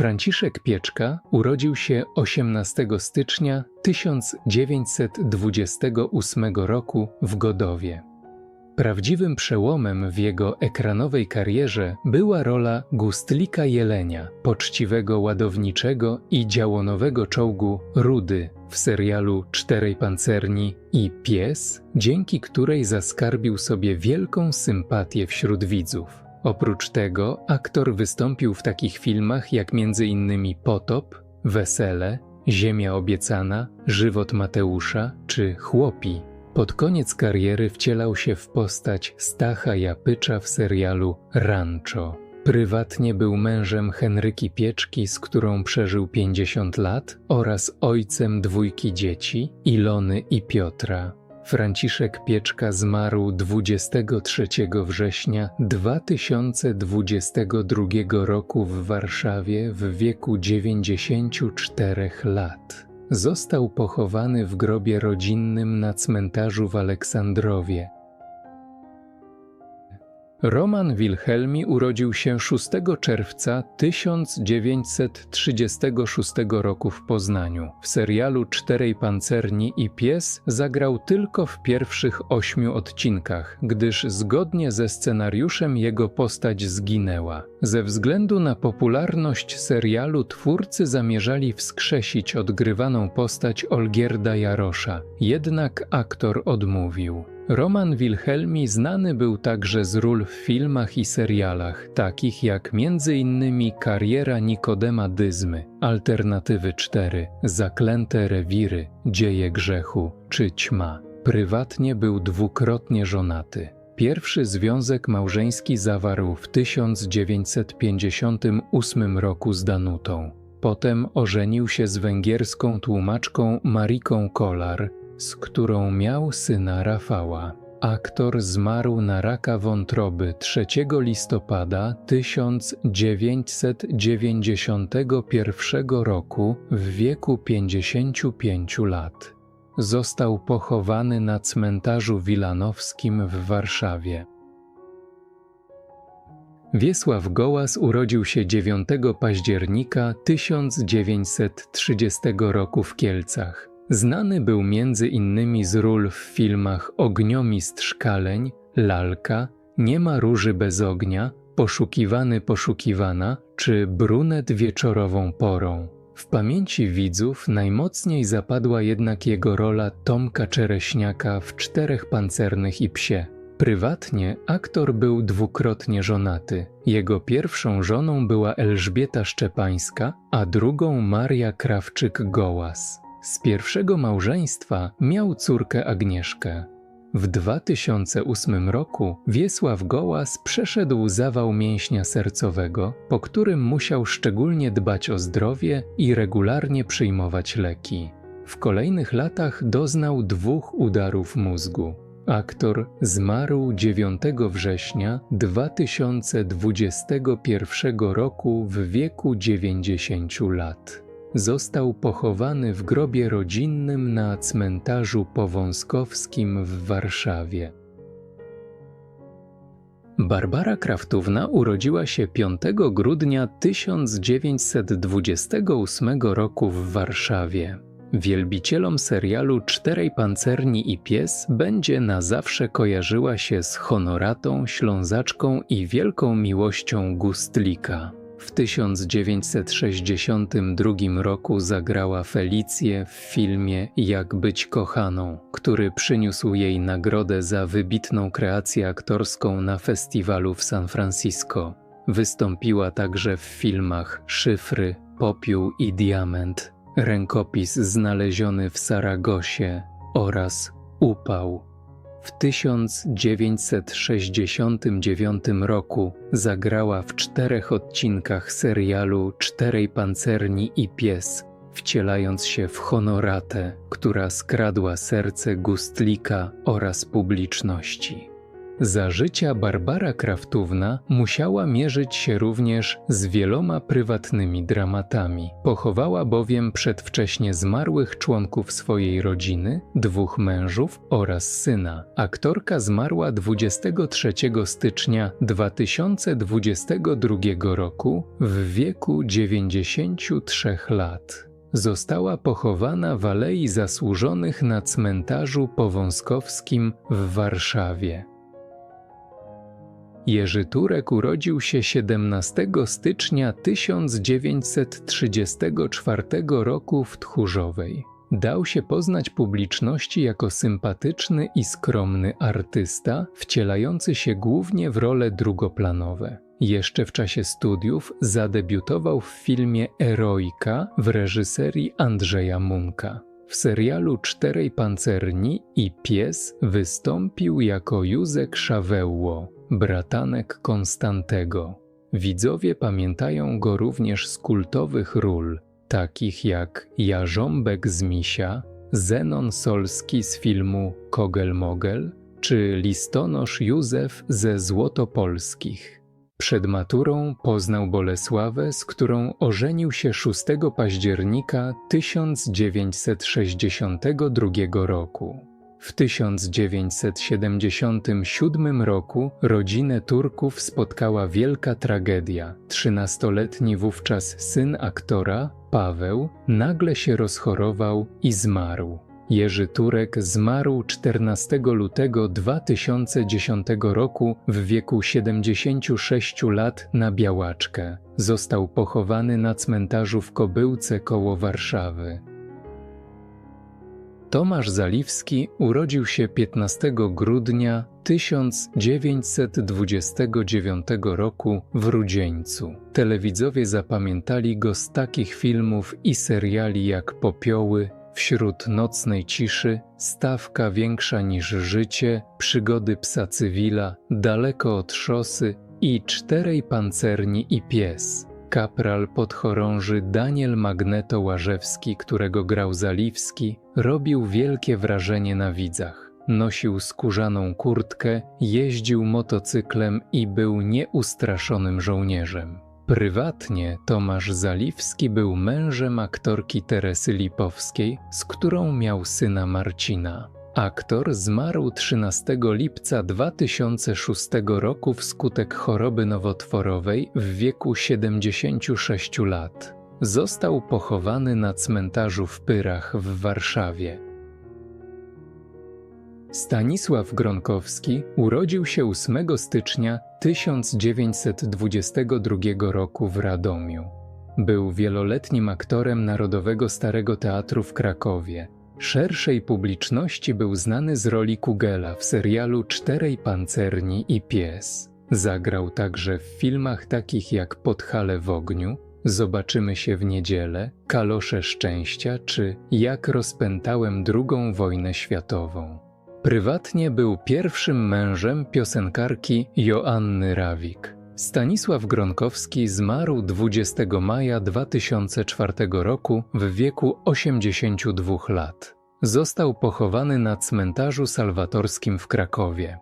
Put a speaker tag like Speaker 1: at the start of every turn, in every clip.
Speaker 1: Franciszek Pieczka urodził się 18 stycznia 1928 roku w Godowie. Prawdziwym przełomem w jego ekranowej karierze była rola Gustlika Jelenia, poczciwego ładowniczego i działonowego czołgu Rudy w serialu Czterej Pancerni i Pies, dzięki której zaskarbił sobie wielką sympatię wśród widzów. Oprócz tego aktor wystąpił w takich filmach jak m.in. Potop, Wesele, Ziemia obiecana, Żywot Mateusza czy Chłopi. Pod koniec kariery wcielał się w postać Stacha Japycza w serialu Rancho. Prywatnie był mężem Henryki Pieczki, z którą przeżył 50 lat, oraz ojcem dwójki dzieci, Ilony i Piotra. Franciszek Pieczka zmarł 23 września 2022 roku w Warszawie w wieku 94 lat. Został pochowany w grobie rodzinnym na cmentarzu w Aleksandrowie. Roman Wilhelmi urodził się 6 czerwca 1936 roku w Poznaniu. W serialu Czterej Pancerni i Pies zagrał tylko w pierwszych ośmiu odcinkach, gdyż zgodnie ze scenariuszem jego postać zginęła. Ze względu na popularność serialu twórcy zamierzali wskrzesić odgrywaną postać Olgierda Jarosza, jednak aktor odmówił. Roman Wilhelmi znany był także z ról w filmach i serialach, takich jak m.in. Kariera Nikodema Dyzmy, Alternatywy 4, Zaklęte Rewiry, Dzieje Grzechu czy Ćma. Prywatnie był dwukrotnie żonaty. Pierwszy związek małżeński zawarł w 1958 roku z Danutą. Potem ożenił się z węgierską tłumaczką Mariką Kolar, z którą miał syna Rafała. Aktor zmarł na raka wątroby 3 listopada 1991 roku w wieku 55 lat. Został pochowany na cmentarzu wilanowskim w Warszawie. Wiesław Gołas urodził się 9 października 1930 roku w Kielcach. Znany był między innymi z ról w filmach Ogniomistrz Kaleń, Lalka, Nie ma róży bez ognia, Poszukiwany poszukiwana czy Brunet wieczorową porą. W pamięci widzów najmocniej zapadła jednak jego rola Tomka Czereśniaka w Czterech Pancernych i Psie. Prywatnie aktor był dwukrotnie żonaty. Jego pierwszą żoną była Elżbieta Szczepańska, a drugą Maria Krawczyk-Gołas. Z pierwszego małżeństwa miał córkę Agnieszkę. W 2008 roku Wiesław Gołas przeszedł zawał mięśnia sercowego, po którym musiał szczególnie dbać o zdrowie i regularnie przyjmować leki. W kolejnych latach doznał dwóch udarów mózgu. Aktor zmarł 9 września 2021 roku w wieku 90 lat został pochowany w grobie rodzinnym na cmentarzu powązkowskim w Warszawie. Barbara Kraftówna urodziła się 5 grudnia 1928 roku w Warszawie. Wielbicielom serialu Czterej Pancerni i Pies będzie na zawsze kojarzyła się z honoratą, ślązaczką i wielką miłością Gustlika. W 1962 roku zagrała Felicję w filmie Jak być kochaną, który przyniósł jej nagrodę za wybitną kreację aktorską na festiwalu w San Francisco. Wystąpiła także w filmach Szyfry, Popiół i Diament, Rękopis znaleziony w Saragosie oraz Upał. W 1969 roku zagrała w czterech odcinkach serialu Czterej Pancerni i Pies, wcielając się w honoratę, która skradła serce Gustlika oraz publiczności. Za życia Barbara Kraftówna musiała mierzyć się również z wieloma prywatnymi dramatami. Pochowała bowiem przedwcześnie zmarłych członków swojej rodziny, dwóch mężów oraz syna. Aktorka zmarła 23 stycznia 2022 roku w wieku 93 lat. Została pochowana w Alei Zasłużonych na cmentarzu powązkowskim w Warszawie. Jerzy Turek urodził się 17 stycznia 1934 roku w Tchórzowej. Dał się poznać publiczności jako sympatyczny i skromny artysta, wcielający się głównie w role drugoplanowe. Jeszcze w czasie studiów zadebiutował w filmie Eroika w reżyserii Andrzeja Munka. W serialu Czterej Pancerni i Pies wystąpił jako Józek Szawełło, bratanek Konstantego. Widzowie pamiętają go również z kultowych ról, takich jak Jarząbek z Misia, Zenon Solski z filmu Kogel-Mogel czy listonosz Józef ze Złotopolskich. Przed maturą poznał Bolesławę, z którą ożenił się 6 października 1962 roku. W 1977 roku rodzinę Turków spotkała wielka tragedia. Trzynastoletni wówczas syn aktora, Paweł, nagle się rozchorował i zmarł. Jerzy Turek zmarł 14 lutego 2010 roku w wieku 76 lat na białaczkę. Został pochowany na cmentarzu w Kobyłce koło Warszawy. Tomasz Zaliwski urodził się 15 grudnia 1929 roku w Rudzieńcu. Telewidzowie zapamiętali go z takich filmów i seriali jak Popioły, Wśród nocnej ciszy, stawka większa niż życie, przygody psa cywila, daleko od szosy i czterej pancerni i pies. Kapral podchorąży Daniel Magneto Łażewski, którego grał Zaliwski, robił wielkie wrażenie na widzach. Nosił skórzaną kurtkę, jeździł motocyklem i był nieustraszonym żołnierzem. Prywatnie Tomasz Zaliwski był mężem aktorki Teresy Lipowskiej, z którą miał syna Marcina. Aktor zmarł 13 lipca 2006 roku wskutek choroby nowotworowej w wieku 76 lat. Został pochowany na cmentarzu w Pyrach w Warszawie. Stanisław Gronkowski urodził się 8 stycznia 1922 roku w Radomiu. Był wieloletnim aktorem Narodowego Starego Teatru w Krakowie. Szerszej publiczności był znany z roli Kugela w serialu Czterej Pancerni i Pies. Zagrał także w filmach takich jak Podhale w ogniu, Zobaczymy się w niedzielę, Kalosze Szczęścia czy Jak rozpętałem II wojnę światową. Prywatnie był pierwszym mężem piosenkarki Joanny Rawik. Stanisław Gronkowski zmarł 20 maja 2004 roku w wieku 82 lat. Został pochowany na cmentarzu salwatorskim w Krakowie.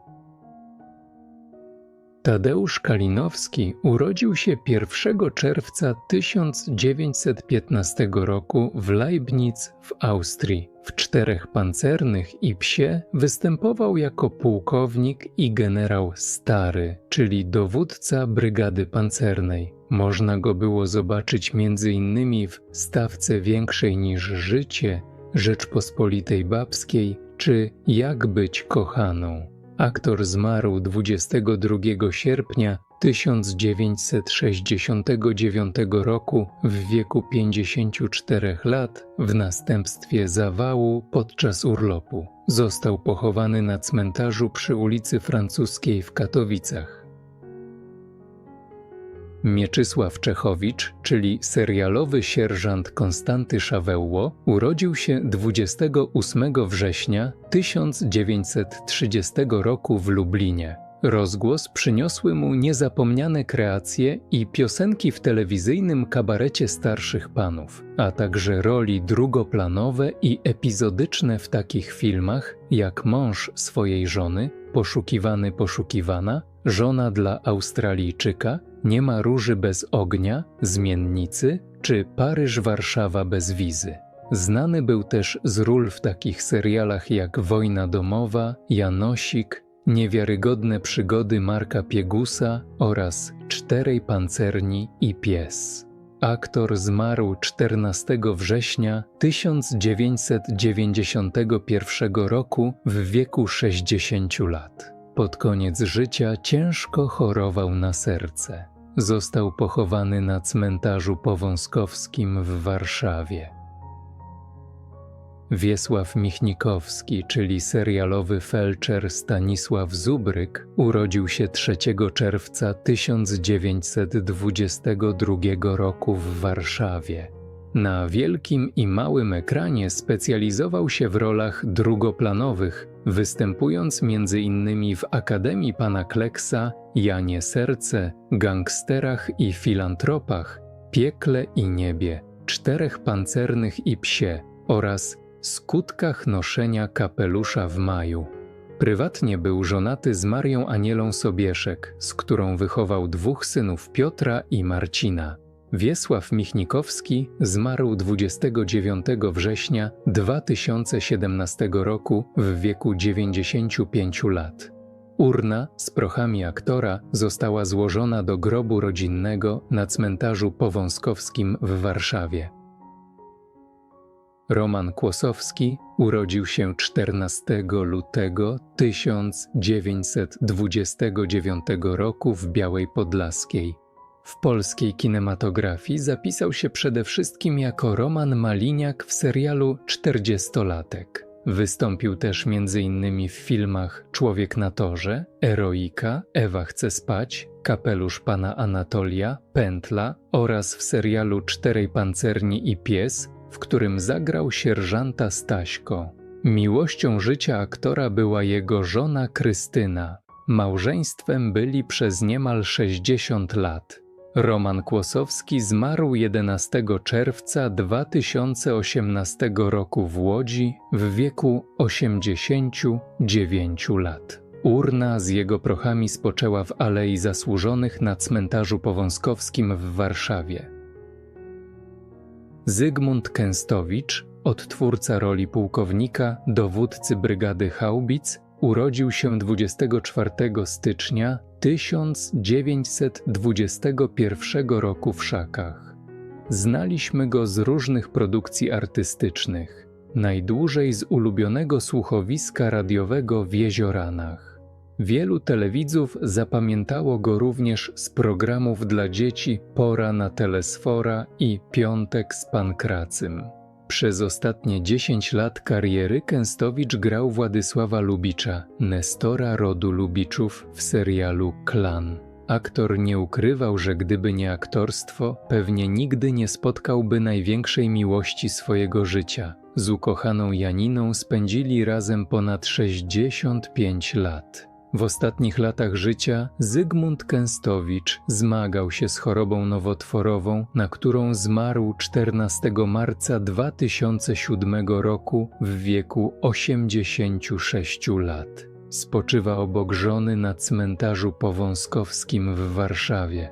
Speaker 1: Tadeusz Kalinowski urodził się 1 czerwca 1915 roku w Leibniz w Austrii. W czterech pancernych i psie występował jako pułkownik i generał stary, czyli dowódca brygady pancernej. Można go było zobaczyć m.in. w stawce większej niż życie, Rzeczpospolitej Babskiej czy Jak być kochaną. Aktor zmarł 22 sierpnia 1969 roku w wieku 54 lat w następstwie zawału podczas urlopu. Został pochowany na cmentarzu przy ulicy Francuskiej w Katowicach. Mieczysław Czechowicz, czyli serialowy sierżant Konstanty Szawełło, urodził się 28 września 1930 roku w Lublinie. Rozgłos przyniosły mu niezapomniane kreacje i piosenki w telewizyjnym kabarecie starszych panów, a także roli drugoplanowe i epizodyczne w takich filmach jak Mąż swojej żony, Poszukiwany poszukiwana, Żona dla Australijczyka, Nie ma róży bez ognia, Zmiennicy czy Paryż-Warszawa bez wizy. Znany był też z ról w takich serialach jak Wojna domowa, Janosik, Niewiarygodne przygody Marka Piegusa oraz Czterej pancerni i pies. Aktor zmarł 14 września 1991 roku w wieku 60 lat. Pod koniec życia ciężko chorował na serce. Został pochowany na cmentarzu powązkowskim w Warszawie. Wiesław Michnikowski, czyli serialowy felczer Stanisław Zubryk, urodził się 3 czerwca 1922 roku w Warszawie. Na wielkim i małym ekranie specjalizował się w rolach drugoplanowych, występując m.in. w Akademii Pana Kleksa, Janie Serce, Gangsterach i Filantropach, Piekle i Niebie, Czterech Pancernych i Psie oraz Skutkach noszenia kapelusza w maju. Prywatnie był żonaty z Marią Anielą Sobieszek, z którą wychował dwóch synów Piotra i Marcina. Wiesław Michnikowski zmarł 29 września 2017 roku w wieku 95 lat. Urna z prochami aktora została złożona do grobu rodzinnego na cmentarzu powązkowskim w Warszawie. Roman Kłosowski urodził się 14 lutego 1929 roku w Białej Podlaskiej. W polskiej kinematografii zapisał się przede wszystkim jako Roman Maliniak w serialu Czterdziestolatek. Wystąpił też m.in. w filmach Człowiek na torze, Eroika, Ewa chce spać, Kapelusz pana Anatolia, Pętla oraz w serialu Czterej pancerni i pies w którym zagrał sierżanta Staśko. Miłością życia aktora była jego żona Krystyna. Małżeństwem byli przez niemal 60 lat. Roman Kłosowski zmarł 11 czerwca 2018 roku w Łodzi w wieku 89 lat. Urna z jego prochami spoczęła w Alei Zasłużonych na cmentarzu powązkowskim w Warszawie. Zygmunt Kęstowicz, odtwórca roli pułkownika, dowódcy brygady Haubic, urodził się 24 stycznia 1921 roku w Szakach. Znaliśmy go z różnych produkcji artystycznych, najdłużej z ulubionego słuchowiska radiowego w Jezioranach. Wielu telewidzów zapamiętało go również z programów dla dzieci Pora na Telesfora i Piątek z Pankracym. Przez ostatnie 10 lat kariery Kęstowicz grał Władysława Lubicza, Nestora rodu Lubiczów w serialu Klan. Aktor nie ukrywał, że gdyby nie aktorstwo, pewnie nigdy nie spotkałby największej miłości swojego życia. Z ukochaną Janiną spędzili razem ponad 65 lat. W ostatnich latach życia Zygmunt Kęstowicz zmagał się z chorobą nowotworową, na którą zmarł 14 marca 2007 roku w wieku 86 lat. Spoczywa obok żony na cmentarzu powązkowskim w Warszawie.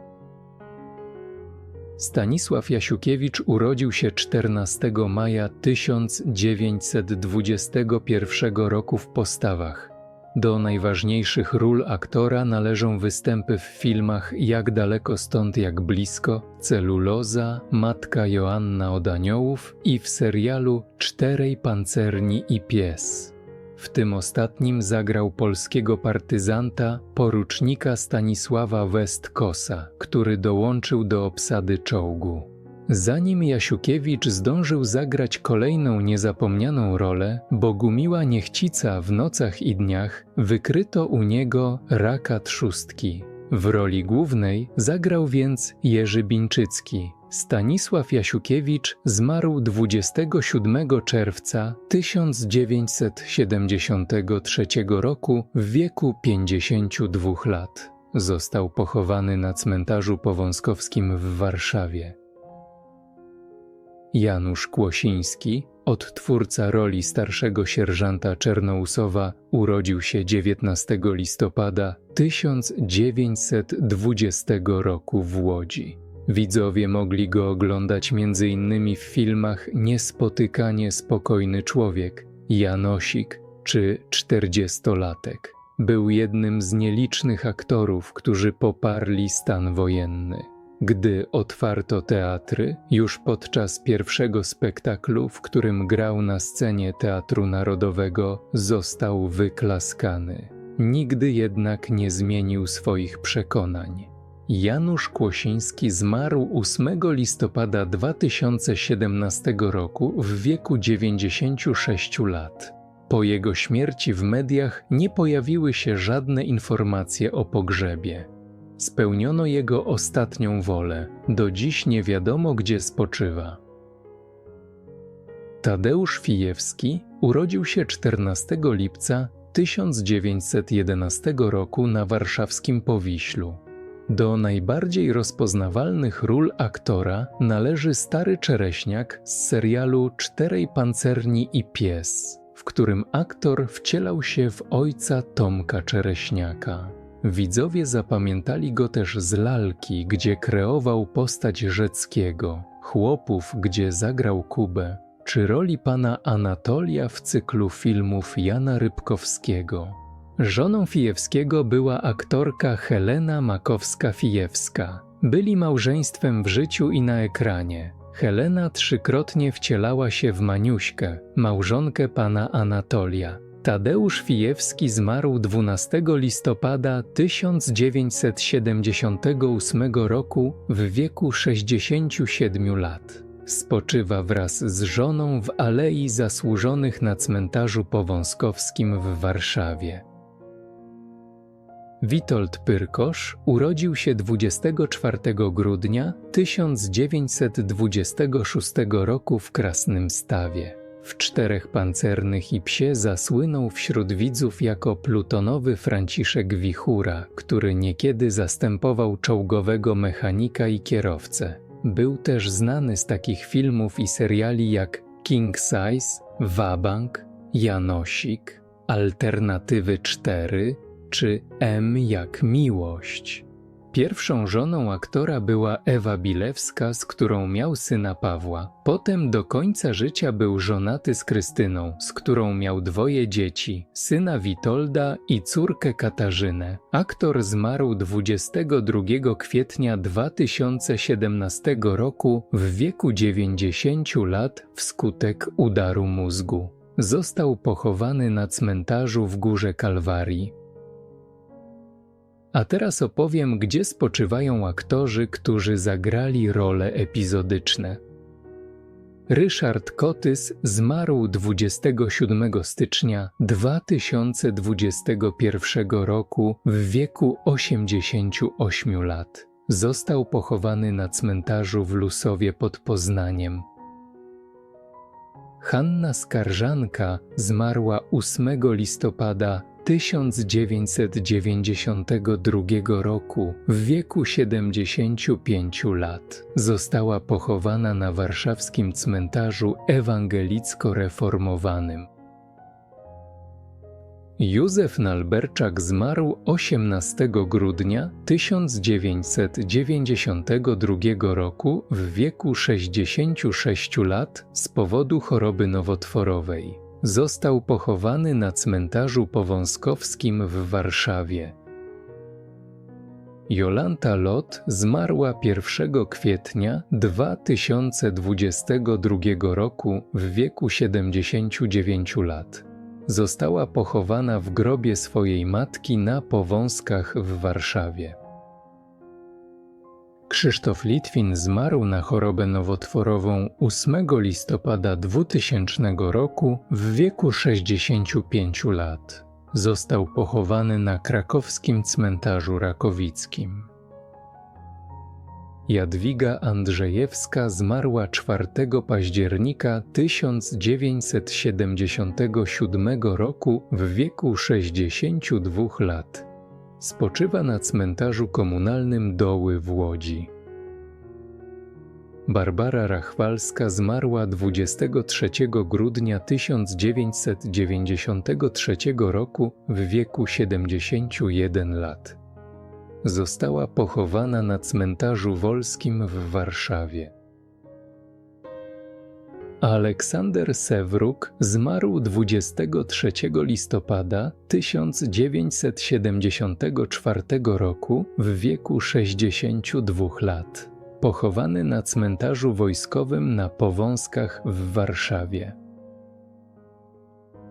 Speaker 1: Stanisław Jasiukiewicz urodził się 14 maja 1921 roku w Postawach. Do najważniejszych ról aktora należą występy w filmach Jak daleko stąd jak blisko, Celuloza, Matka Joanna od Aniołów i w serialu Czterej pancerni i pies. W tym ostatnim zagrał polskiego partyzanta, porucznika Stanisława Westkosa, który dołączył do obsady czołgu. Zanim Jasiukiewicz zdążył zagrać kolejną niezapomnianą rolę, Bogumiła Niechcica w Nocach i Dniach, wykryto u niego raka trzustki. W roli głównej zagrał więc Jerzy Bińczycki, Stanisław Jasiukiewicz zmarł 27 czerwca 1973 roku w wieku 52 lat. Został pochowany na cmentarzu powązkowskim w Warszawie. Janusz Kłosiński, odtwórca roli starszego sierżanta Czernousowa, urodził się 19 listopada 1920 roku w Łodzi. Widzowie mogli go oglądać m.in. w filmach Niespotykanie spokojny człowiek, Janosik czy Czterdziestolatek. Był jednym z nielicznych aktorów, którzy poparli stan wojenny. Gdy otwarto teatry, już podczas pierwszego spektaklu, w którym grał na scenie Teatru Narodowego, został wyklaskany. Nigdy jednak nie zmienił swoich przekonań. Janusz Kłosiński zmarł 8 listopada 2017 roku w wieku 96 lat. Po jego śmierci w mediach nie pojawiły się żadne informacje o pogrzebie. Spełniono jego ostatnią wolę, do dziś nie wiadomo gdzie spoczywa. Tadeusz Fijewski urodził się 14 lipca 1911 roku na warszawskim Powiślu. Do najbardziej rozpoznawalnych ról aktora należy stary czereśniak z serialu Czterej Pancerni i Pies, w którym aktor wcielał się w ojca Tomka Czereśniaka. Widzowie zapamiętali go też z lalki, gdzie kreował postać Rzeckiego, chłopów, gdzie zagrał Kubę, czy roli pana Anatolia w cyklu filmów Jana Rybkowskiego. Żoną Fijewskiego była aktorka Helena Makowska-Fijewska. Byli małżeństwem w życiu i na ekranie. Helena trzykrotnie wcielała się w Maniuśkę, małżonkę pana Anatolia. Tadeusz Fijewski zmarł 12 listopada 1978 roku w wieku 67 lat. Spoczywa wraz z żoną w Alei Zasłużonych na cmentarzu powązkowskim w Warszawie. Witold Pyrkosz urodził się 24 grudnia 1926 roku w Krasnym Stawie. W Czterech Pancernych i Psie zasłynął wśród widzów jako plutonowy Franciszek Wichura, który niekiedy zastępował czołgowego mechanika i kierowcę. Był też znany z takich filmów i seriali jak King Size, Wabank, Janosik, Alternatywy 4, czy M jak miłość. Pierwszą żoną aktora była Ewa Bilewska, z którą miał syna Pawła. Potem do końca życia był żonaty z Krystyną, z którą miał dwoje dzieci, syna Witolda i córkę Katarzynę. Aktor zmarł 22 kwietnia 2017 roku w wieku 90 lat wskutek udaru mózgu. Został pochowany na cmentarzu w Górze Kalwarii. A teraz opowiem, gdzie spoczywają aktorzy, którzy zagrali role epizodyczne. Ryszard Kotys zmarł 27 stycznia 2021 roku w wieku 88 lat. Został pochowany na cmentarzu w Lusowie pod Poznaniem. Hanna Skarżanka zmarła 8 listopada 1992 roku w wieku 75 lat została pochowana na warszawskim cmentarzu ewangelicko-reformowanym. Józef Nalberczak zmarł 18 grudnia 1992 roku w wieku 66 lat z powodu choroby nowotworowej. Został pochowany na cmentarzu powązkowskim w Warszawie. Jolanta Lot zmarła 1 kwietnia 2022 roku w wieku 79 lat. Została pochowana w grobie swojej matki na Powązkach w Warszawie. Krzysztof Litwin zmarł na chorobę nowotworową 8 listopada 2000 roku w wieku 65 lat. Został pochowany na krakowskim cmentarzu rakowickim. Jadwiga Andrzejewska zmarła 4 października 1977 roku w wieku 62 lat. Spoczywa na cmentarzu komunalnym Doły w Łodzi. Barbara Rachwalska zmarła 23 grudnia 1993 roku w wieku 71 lat. Została pochowana na cmentarzu wolskim w Warszawie. Aleksander Sewruk zmarł 23 listopada 1974 roku w wieku 62 lat pochowany na cmentarzu wojskowym na Powązkach w Warszawie.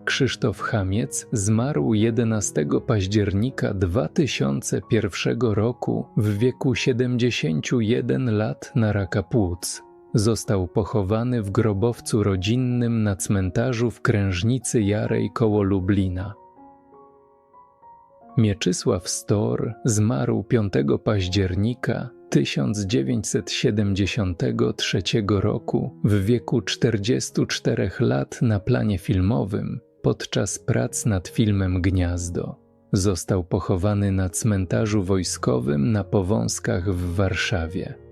Speaker 1: Krzysztof Chamiec zmarł 11 października 2001 roku w wieku 71 lat na raka płuc. Został pochowany w grobowcu rodzinnym na cmentarzu w Krężnicy Jarej koło Lublina. Mieczysław Stor zmarł 5 października 1973 roku w wieku 44 lat na planie filmowym podczas prac nad filmem Gniazdo. Został pochowany na cmentarzu wojskowym na Powązkach w Warszawie.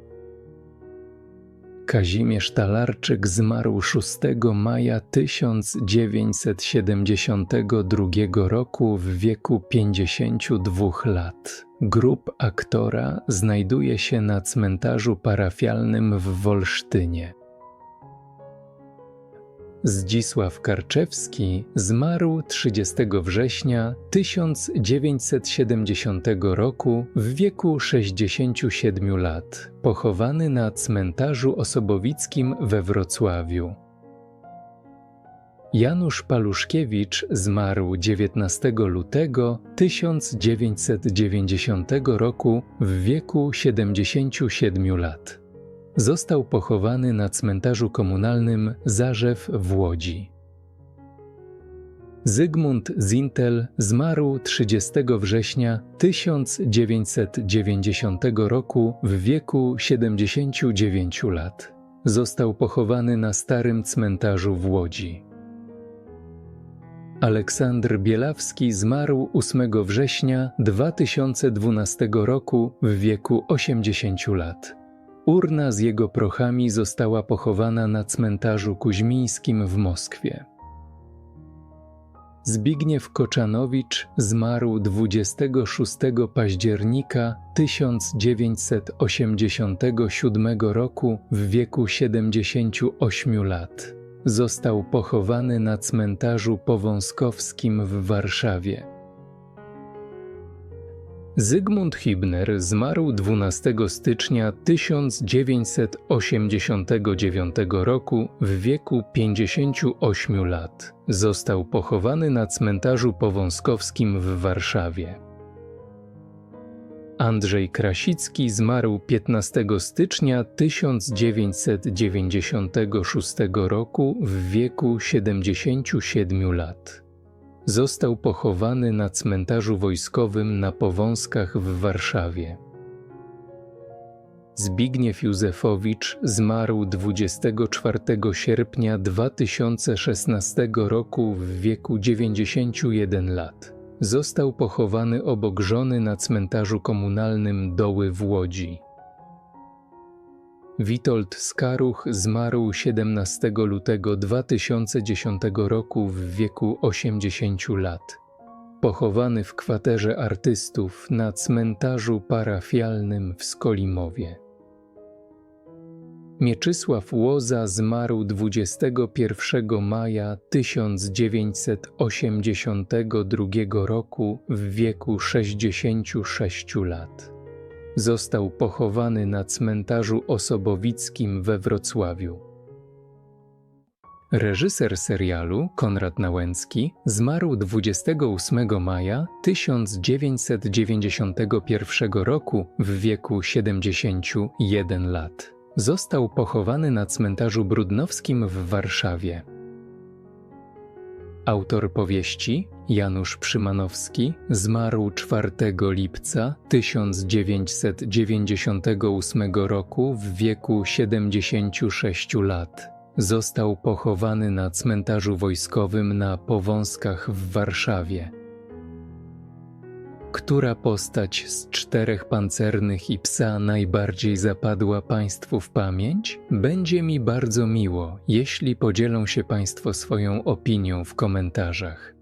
Speaker 1: Kazimierz Talarczyk zmarł 6 maja 1972 roku w wieku 52 lat. Grób aktora znajduje się na cmentarzu parafialnym w Wolsztynie. Zdzisław Karczewski zmarł 30 września 1970 roku w wieku 67 lat, pochowany na cmentarzu osobowickim we Wrocławiu. Janusz Paluszkiewicz zmarł 19 lutego 1990 roku w wieku 77 lat. Został pochowany na cmentarzu komunalnym Zarzew w Łodzi. Zygmunt Zintel zmarł 30 września 1990 roku w wieku 79 lat. Został pochowany na starym cmentarzu w Łodzi. Aleksander Bielawski zmarł 8 września 2012 roku w wieku 80 lat. Urna z jego prochami została pochowana na cmentarzu kuźmińskim w Moskwie. Zbigniew Koczanowicz zmarł 26 października 1987 roku w wieku 78 lat. Został pochowany na cmentarzu powązkowskim w Warszawie. Zygmunt Hibner zmarł 12 stycznia 1989 roku w wieku 58 lat. Został pochowany na cmentarzu powązkowskim w Warszawie. Andrzej Krasicki zmarł 15 stycznia 1996 roku w wieku 77 lat. Został pochowany na cmentarzu wojskowym na Powązkach w Warszawie. Zbigniew Józefowicz zmarł 24 sierpnia 2016 roku w wieku 91 lat. Został pochowany obok żony na cmentarzu komunalnym Doły w Łodzi. Witold Skaruch zmarł 17 lutego 2010 roku w wieku 80 lat. Pochowany w kwaterze artystów na cmentarzu parafialnym w Skolimowie. Mieczysław Łoza zmarł 21 maja 1982 roku w wieku 66 lat. Został pochowany na cmentarzu osobowickim we Wrocławiu. Reżyser serialu Konrad Nałęcki zmarł 28 maja 1991 roku w wieku 71 lat. Został pochowany na cmentarzu brudnowskim w Warszawie. Autor powieści Janusz Przymanowski zmarł 4 lipca 1998 roku w wieku 76 lat. Został pochowany na cmentarzu wojskowym na Powązkach w Warszawie. Która postać z czterech pancernych i psa najbardziej zapadła Państwu w pamięć? Będzie mi bardzo miło, jeśli podzielą się Państwo swoją opinią w komentarzach.